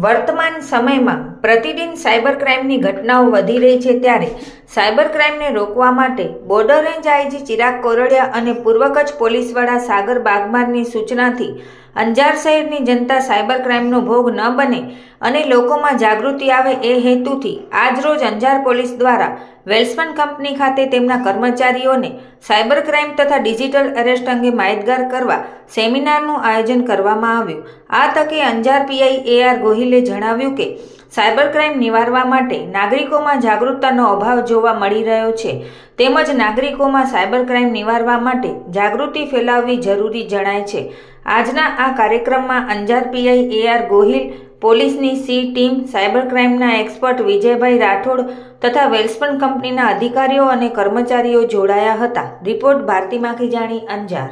વર્તમાન સમયમાં પ્રતિદિન સાયબર ક્રાઇમની ઘટનાઓ વધી રહી છે ત્યારે સાયબર ક્રાઇમને રોકવા માટે border range IG Chirag Kordia અને પૂર્વ કચ્છ પોલીસ વડા સાગર બાગમારની સૂચનાથી અંજાર શહેરની જનતા સાયબર ક્રાઇમનો ભોગ ન બને અને લોકોમાં જાગૃતિ આવે એ હેતુથી આજરોજ અંજાર પોલીસ દ્વારા વેલ્સમન કંપની ખાતે તેમના કર્મચારીઓને સાયબર ક્રાઇમ તથા ડિજિટલ એરેસ્ટ અંગે માહિતગાર કરવા સેમિનારનું આયોજન કરવામાં આવ્યું. આ તકે અંજાર પીઆઈ એ આર ગોહિલે જણાવ્યું કે સાયબર ક્રાઇમ નિવારવા માટે નાગરિકોમાં જાગૃતતાનો અભાવ જોવા મળી રહ્યો છે. તેમજ નાગરિકોમાં સાયબર ક્રાઇમ નિવારવા માટે જાગૃતિ ફેલાવવી જરૂરી જણાય છે. આજના આ કાર્યક્રમમાં Anjar PI A R Gohil, પોલીસની સી ટીમ, સાયબર ક્રાઇમના એક્સપર્ટ વિજયભાઈ રાઠોડ તથા વેલ્સપન કંપનીના અધિકારીઓ અને કર્મચારીઓ જોડાયા હતા. રિપોર્ટ ભારતી માખીજાણી અંજાર.